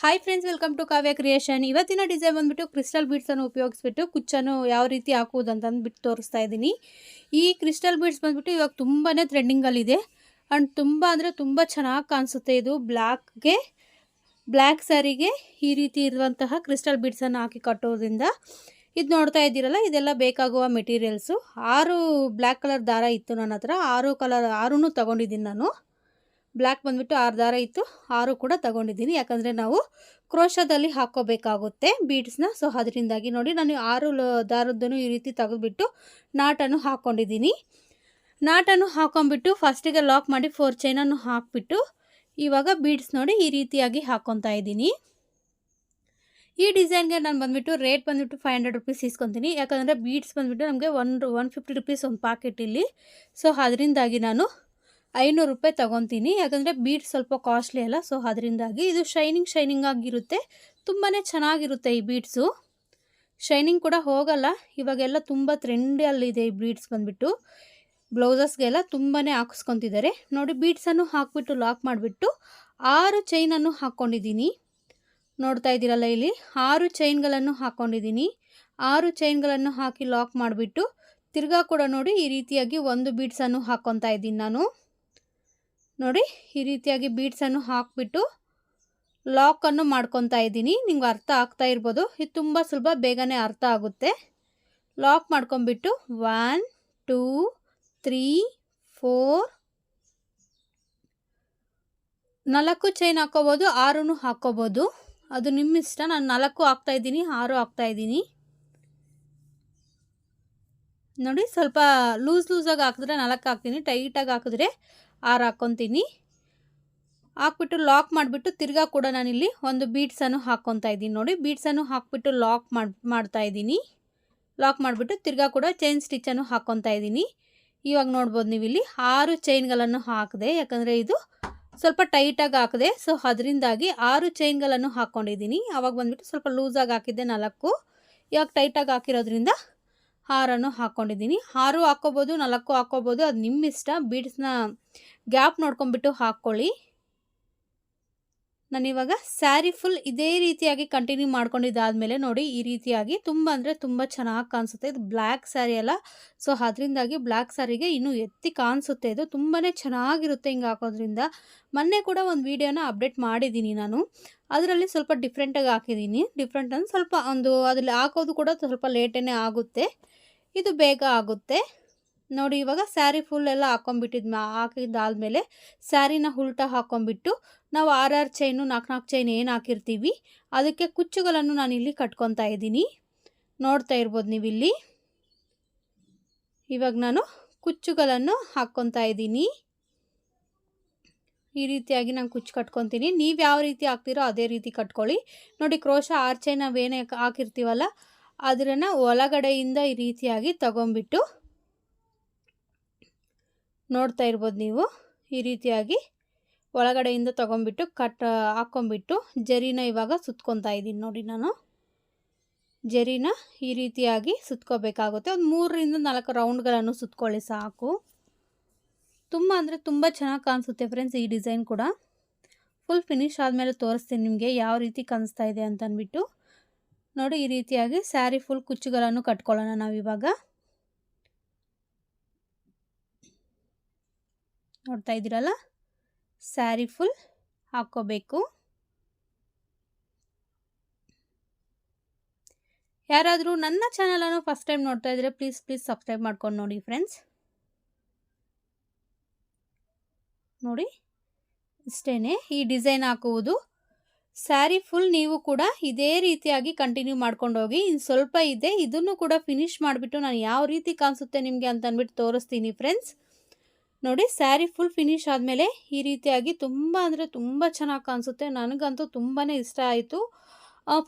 Hi friends welcome to Kavya creation ಇವತ್ತಿನ design ಬಂದ್ಬಿಟ್ಟು crystal ಬೀಡ್ಸನ್ನು ಉಪಯೋಗಿಸ್ಬಿಟ್ಟು ಕುಚ್ಚನ್ನು ಯಾವ ರೀತಿ ಹಾಕುವುದು ಅಂತ ಅಂದ್ಬಿಟ್ಟು ತೋರಿಸ್ತಾ ಇದ್ದೀನಿ. ಈ ಕ್ರಿಸ್ಟಲ್ ಬೀಡ್ಸ್ ಬಂದ್ಬಿಟ್ಟು ಇವಾಗ ತುಂಬಾ ಟ್ರೆಂಡಿಂಗಲ್ಲಿದೆ ಆ್ಯಂಡ್ ತುಂಬ ಅಂದರೆ ತುಂಬ ಚೆನ್ನಾಗಿ ಕಾಣಿಸುತ್ತೆ. ಇದು ಬ್ಲ್ಯಾಕ್ಗೆ ಬ್ಲ್ಯಾಕ್ ಸ್ಯಾರಿಗೆ ಈ ರೀತಿ ಇರುವಂತಹ ಕ್ರಿಸ್ಟಲ್ ಬೀಡ್ಸನ್ನು ಹಾಕಿ ಕಟ್ಟೋದ್ರಿಂದ. ಇದು ನೋಡ್ತಾ ಇದ್ದೀರಲ್ಲ, ಇದೆಲ್ಲ ಬೇಕಾಗುವ ಮೆಟೀರಿಯಲ್ಸು ಆರು ಬ್ಲ್ಯಾಕ್ ಕಲರ್ ದಾರ ಇತ್ತು ನನ್ನ ಹತ್ರ. ಆರು ಕಲರ್ ಆರೂ ತಗೊಂಡಿದ್ದೀನಿ ನಾನು. ಬ್ಲ್ಯಾಕ್ ಬಂದುಬಿಟ್ಟು ಆರು ದಾರ ಇತ್ತು. ಆರು ಕೂಡ ತಗೊಂಡಿದ್ದೀನಿ. ಯಾಕಂದರೆ ನಾವು ಕ್ರೋಶದಲ್ಲಿ ಹಾಕೋಬೇಕಾಗುತ್ತೆ ಬೀಡ್ಸ್ನ. ಸೊ ಅದರಿಂದಾಗಿ ನೋಡಿ ನಾನು ಆರು ದಾರದ್ದನ್ನು ಈ ರೀತಿ ತೆಗೆದುಬಿಟ್ಟು ನಾಟನ್ನು ಹಾಕ್ಕೊಂಡಿದ್ದೀನಿ. ನಾಟನ್ನು ಹಾಕೊಂಡ್ಬಿಟ್ಟು ಫಸ್ಟಿಗೆ ಲಾಕ್ ಮಾಡಿ ಫೋರ್ ಚೈನನ್ನು ಹಾಕಿಬಿಟ್ಟು ಇವಾಗ ಬೀಡ್ಸ್ ನೋಡಿ ಈ ರೀತಿಯಾಗಿ ಹಾಕ್ಕೊತಾ ಇದ್ದೀನಿ. ಈ ಡಿಸೈನ್ಗೆ ನಾನು ಬಂದುಬಿಟ್ಟು ರೇಟ್ ಬಂದುಬಿಟ್ಟು ಫೈವ್ ಹಂಡ್ರೆಡ್ ರುಪೀಸ್ ಇಸ್ಕೊತೀನಿ. ಯಾಕಂದರೆ ಬೀಡ್ಸ್ ಬಂದುಬಿಟ್ಟು ನಮಗೆ ಒನ್ ಒನ್ ಫಿಫ್ಟಿ ರುಪೀಸ್ ಒಂದು ಪಾಕೆಟ್ ಇಲ್ಲಿ. ಸೊ ಅದರಿಂದಾಗಿ ನಾನು ಐನೂರು ರೂಪಾಯಿ ತೊಗೊತೀನಿ. ಯಾಕಂದರೆ ಬೀಡ್ ಸ್ವಲ್ಪ ಕಾಸ್ಟ್ಲಿ ಅಲ್ಲ ಸೊ ಅದರಿಂದಾಗಿ ಇದು ಶೈನಿಂಗ್ ಶೈನಿಂಗ್ ಆಗಿರುತ್ತೆ. ತುಂಬಾ ಚೆನ್ನಾಗಿರುತ್ತೆ ಈ ಬೀಡ್ಸು ಶೈನಿಂಗ್ ಕೂಡ ಹೋಗಲ್ಲ, ಇವಾಗೆಲ್ಲ ತುಂಬ ಟ್ರೆಂಡಲ್ಲಿದೆ ಈ ಬೀಡ್ಸ್ ಬಂದುಬಿಟ್ಟು. ಬ್ಲೌಸಸ್ಗೆಲ್ಲ ತುಂಬಾ ಹಾಕಿಸ್ಕೊತಿದ್ದಾರೆ. ನೋಡಿ ಬೀಡ್ಸನ್ನು ಹಾಕ್ಬಿಟ್ಟು ಲಾಕ್ ಮಾಡಿಬಿಟ್ಟು ಆರು ಚೈನನ್ನು ಹಾಕ್ಕೊಂಡಿದ್ದೀನಿ. ನೋಡ್ತಾ ಇದ್ದೀರಲ್ಲ ಇಲ್ಲಿ? ಆರು ಚೈನ್ಗಳನ್ನು ಹಾಕ್ಕೊಂಡಿದ್ದೀನಿ. ಆರು ಚೈನ್ಗಳನ್ನು ಹಾಕಿ ಲಾಕ್ ಮಾಡಿಬಿಟ್ಟು ತಿರ್ಗಾ ಕೂಡ ನೋಡಿ ಈ ರೀತಿಯಾಗಿ ಒಂದು ಬೀಡ್ಸನ್ನು ಹಾಕ್ಕೊತಾ ಇದ್ದೀನಿ ನಾನು. ನೋಡಿ, ಈ ರೀತಿಯಾಗಿ ಬೀಡ್ಸನ್ನು ಹಾಕಿಬಿಟ್ಟು ಲಾಕನ್ನು ಮಾಡ್ಕೊತಾ ಇದ್ದೀನಿ. ನಿಮ್ಗೆ ಅರ್ಥ ಆಗ್ತಾ ಇರ್ಬೋದು. ಇದು ತುಂಬ ಸುಲಭ, ಬೇಗನೆ ಅರ್ಥ ಆಗುತ್ತೆ. ಲಾಕ್ ಮಾಡ್ಕೊಂಬಿಟ್ಟು ಒನ್ ಟೂ ತ್ರೀ ಫೋರ್ ನಾಲ್ಕು ಚೈನ್ ಹಾಕ್ಕೋಬೋದು ಆರು ಹಾಕ್ಕೋಬೋದು ಅದು ನಿಮ್ಮ ಇಷ್ಟ. ನಾನು ನಾಲ್ಕು ಹಾಕ್ತಾ ಇದ್ದೀನಿ, ಆರು ಹಾಕ್ತಾಯಿದ್ದೀನಿ ನೋಡಿ, ಸ್ವಲ್ಪ ಲೂಸ್ ಲೂಸಾಗಿ ಹಾಕಿದ್ರೆ ನಾಲ್ಕು ಹಾಕ್ತೀನಿ. ಟೈಟಾಗಿ ಹಾಕಿದ್ರೆ ಆರು ಹಾಕ್ಕೊತೀನಿ ಹಾಕ್ಬಿಟ್ಟು ಲಾಕ್ ಮಾಡಿಬಿಟ್ಟು ತಿರ್ಗಾ ಕೂಡ ನಾನಿಲ್ಲಿ ಒಂದು ಬೀಟ್ಸನ್ನು ಹಾಕ್ಕೊತಾ ಇದ್ದೀನಿ ನೋಡಿ. ಬೀಟ್ಸನ್ನು ಹಾಕ್ಬಿಟ್ಟು ಲಾಕ್ ಮಾಡಿ, ಮಾಡ್ತಾ ಇದ್ದೀನಿ. ಲಾಕ್ ಮಾಡಿಬಿಟ್ಟು ತಿರ್ಗಾ ಕೂಡ ಚೈನ್ ಸ್ಟಿಚ್ಚನ್ನು ಹಾಕ್ಕೊತಾ ಇದ್ದೀನಿ. ಇವಾಗ ನೋಡ್ಬೋದು ನೀವು ಇಲ್ಲಿ ಆರು ಚೈನ್ಗಳನ್ನು ಹಾಕಿದೆ, ಯಾಕಂದರೆ ಇದು ಸ್ವಲ್ಪ ಟೈಟಾಗಿ ಹಾಕಿದೆ. ಸೊ ಅದರಿಂದಾಗಿ ಆರು ಚೈನ್ಗಳನ್ನು ಹಾಕ್ಕೊಂಡಿದ್ದೀನಿ ಆವಾಗ ಬಂದುಬಿಟ್ಟು ಸ್ವಲ್ಪ ಲೂಸಾಗಿ ಹಾಕಿದ್ದೆ ನಾಲ್ಕು. ಇವಾಗ ಟೈಟಾಗಿ ಹಾಕಿರೋದ್ರಿಂದ ಹಾರನ್ನು ಹಾಕ್ಕೊಂಡಿದ್ದೀನಿ ಹಾರು ಹಾಕ್ಕೋಬೋದು ನಾಲ್ಕು ಹಾಕ್ಕೋಬೋದು ಅದು ನಿಮ್ಮ ಇಷ್ಟ. ಬೀಡ್ಸ್ನ ಗ್ಯಾಪ್ ನೋಡ್ಕೊಂಬಿಟ್ಟು ಹಾಕ್ಕೊಳ್ಳಿ ನಾನಿವಾಗ ಸ್ಯಾರಿ ಫುಲ್ ಇದೇ ರೀತಿಯಾಗಿ ಕಂಟಿನ್ಯೂ ಮಾಡ್ಕೊಂಡಿದ್ದಾದಮೇಲೆ ನೋಡಿ, ಈ ರೀತಿಯಾಗಿ ತುಂಬ ಅಂದರೆ ತುಂಬ ಚೆನ್ನಾಗಿ ಕಾಣಿಸುತ್ತೆ. ಇದು ಬ್ಲ್ಯಾಕ್ ಸ್ಯಾರಿ ಅಲ್ಲ. ಸೊ, ಅದರಿಂದಾಗಿ ಬ್ಲ್ಯಾಕ್ ಸ್ಯಾರಿಗೆ ಇನ್ನೂ ಎತ್ತಿ ಕಾಣಿಸುತ್ತೆ. ಇದು ತುಂಬಾ ಚೆನ್ನಾಗಿರುತ್ತೆ ಹಿಂಗೆ ಹಾಕೋದ್ರಿಂದ. ಮೊನ್ನೆ ಕೂಡ ಒಂದು ವೀಡಿಯೋನ ಅಪ್ಡೇಟ್ ಮಾಡಿದ್ದೀನಿ ನಾನು. ಅದರಲ್ಲಿ ಸ್ವಲ್ಪ ಡಿಫ್ರೆಂಟಾಗಿ ಹಾಕಿದ್ದೀನಿ. ಡಿಫ್ರೆಂಟ್ ಅಂದರೆ ಸ್ವಲ್ಪ ಒಂದು ಅದರಲ್ಲಿ ಹಾಕೋದು ಕೂಡ ಸ್ವಲ್ಪ ಲೇಟೇ ಆಗುತ್ತೆ. ಇದು ಬೇಗ ಆಗುತ್ತೆ. ನೋಡಿ, ಇವಾಗ ಸ್ಯಾರಿ ಫುಲ್ ಎಲ್ಲ ಹಾಕೊಂಡ್ಬಿಟ್ಟಿದ್ ಹಾಕಿದ್ದಾದಮೇಲೆ ಸ್ಯಾರಿನ ಉಲ್ಟ ಹಾಕೊಂಡ್ಬಿಟ್ಟು ನಾವು ಆರ್ ಆರ್ ಚೈನು, ನಾಲ್ಕು ನಾಲ್ಕು ಚೈನ್ ಏನು ಹಾಕಿರ್ತೀವಿ, ಅದಕ್ಕೆ ಕುಚ್ಚುಗಳನ್ನು ನಾನು ಇಲ್ಲಿ ಕಟ್ಕೊತಾ ಇದ್ದೀನಿ. ನೋಡ್ತಾ ಇರ್ಬೋದು ನೀವು ಇಲ್ಲಿ ಇವಾಗ ನಾನು ಕುಚ್ಚುಗಳನ್ನು ಹಾಕ್ಕೊತಾ ಇದ್ದೀನಿ. ಈ ರೀತಿಯಾಗಿ ನಾನು ಕುಚ್ಚು ಕಟ್ಕೊತೀನಿ. ನೀವು ಯಾವ ರೀತಿ ಹಾಕ್ತೀರೋ ಅದೇ ರೀತಿ ಕಟ್ಕೊಳ್ಳಿ. ನೋಡಿ, ಕ್ರೋಶ ಆರ್ ಚೈನ್ ನಾವೇನೇ ಹಾಕಿರ್ತೀವಲ್ಲ ಅದನ್ನು ಒಳಗಡೆಯಿಂದ ಈ ರೀತಿಯಾಗಿ ತಗೊಂಬಿಟ್ಟು ನೋಡ್ತಾ ಇರ್ಬೋದು ನೀವು. ಈ ರೀತಿಯಾಗಿ ಒಳಗಡೆಯಿಂದ ತಗೊಂಬಿಟ್ಟು ಕಟ್ ಹಾಕ್ಕೊಂಬಿಟ್ಟು ಜರಿನ ಇವಾಗ ಸುತ್ಕೊತಾ ಇದ್ದೀನಿ ನೋಡಿ ನಾನು. ಜರಿನ ಈ ರೀತಿಯಾಗಿ ಸುತ್ಕೋಬೇಕಾಗುತ್ತೆ. ಒಂದು ಮೂರರಿಂದ ನಾಲ್ಕು ರೌಂಡ್ಗಳನ್ನು ಸುತ್ಕೊಳ್ಳಿ ಸಾಕು. ತುಂಬ ಅಂದರೆ ತುಂಬ ಚೆನ್ನಾಗಿ ಕಾಣಿಸುತ್ತೆ ಫ್ರೆಂಡ್ಸ್ ಈ ಡಿಸೈನ್ ಕೂಡ. ಫುಲ್ ಫಿನಿಶ್ ಆದಮೇಲೆ ತೋರಿಸ್ತೀನಿ ನಿಮಗೆ ಯಾವ ರೀತಿ ಕಾಣಿಸ್ತಾ ಇದೆ ಅಂತ ಅಂದ್ಬಿಟ್ಟು ನೋಡಿ, ಈ ರೀತಿಯಾಗಿ ಸ್ಯಾರಿ ಫುಲ್ ಕುಚ್ಚುಗಳನ್ನು ಕಟ್ಕೊಳ್ಳೋಣ ನಾವಿವಾಗ ನೋಡ್ತಾ ಇದ್ದೀರಲ್ಲ? ಸ್ಯಾರಿ ಫುಲ್ ಹಾಕ್ಕೋಬೇಕು. ಯಾರಾದರೂ ನನ್ನ ಚಾನಲನ್ನು ಫಸ್ಟ್ ಟೈಮ್ ನೋಡ್ತಾ ಇದ್ರೆ ಪ್ಲೀಸ್ ಪ್ಲೀಸ್ ಸಬ್ಸ್ಕ್ರೈಬ್ ಮಾಡ್ಕೊಂಡು ನೋಡಿ ಫ್ರೆಂಡ್ಸ್. ನೋಡಿ ಇಷ್ಟೇ ಈ ಡಿಸೈನ್ ಹಾಕುವುದು. ಸ್ಯಾರಿ ಫುಲ್ ನೀವು ಕೂಡ ಇದೇ ರೀತಿಯಾಗಿ ಕಂಟಿನ್ಯೂ ಮಾಡ್ಕೊಂಡು ಹೋಗಿ ಇನ್ನು ಸ್ವಲ್ಪ ಇದೆ, ಇದನ್ನು ಕೂಡ ಫಿನಿಶ್ ಮಾಡಿಬಿಟ್ಟು ನಾನು ಯಾವ ರೀತಿ ಕಾಣಿಸುತ್ತೆ ನಿಮಗೆ ಅಂತ ಅಂದ್ಬಿಟ್ಟು ತೋರಿಸ್ತೀನಿ ಫ್ರೆಂಡ್ಸ್ ನೋಡಿ, ಸ್ಯಾರಿ ಫುಲ್ ಫಿನಿಶ್ ಆದಮೇಲೆ ಈ ರೀತಿಯಾಗಿ ತುಂಬ ಅಂದರೆ ತುಂಬ ಚೆನ್ನಾಗಿ ಕಾಣಿಸುತ್ತೆ ನನಗಂತೂ ತುಂಬಾ ಇಷ್ಟ ಆಯಿತು.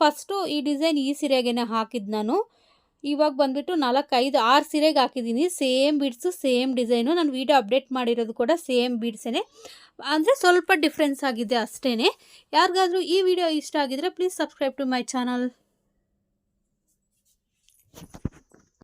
ಫಸ್ಟು ಈ ಡಿಸೈನ್ ಈ ಸೀರೆಗೇನೆ ಹಾಕಿದ್ದು ನಾನು. ಇವಾಗ ಬಂದುಬಿಟ್ಟು ನಾಲ್ಕೈದು, ಆರು ಸೀರೆಗೆ ಹಾಕಿದ್ದೀನಿ ಸೇಮ್ ಬೀಡ್ಸು ಸೇಮ್ ಡಿಸೈನು. ನಾನು ವೀಡಿಯೋ ಅಪ್ಡೇಟ್ ಮಾಡಿರೋದು ಕೂಡ ಸೇಮ್ ಬೀಡ್ಸೇ ಅಂದರೆ ಸ್ವಲ್ಪ ಡಿಫ್ರೆನ್ಸ್ ಆಗಿದೆ ಅಷ್ಟೇ ಯಾರಿಗಾದರೂ ಈ ವಿಡಿಯೋ ಇಷ್ಟ ಆಗಿದ್ರೆ please subscribe to my channel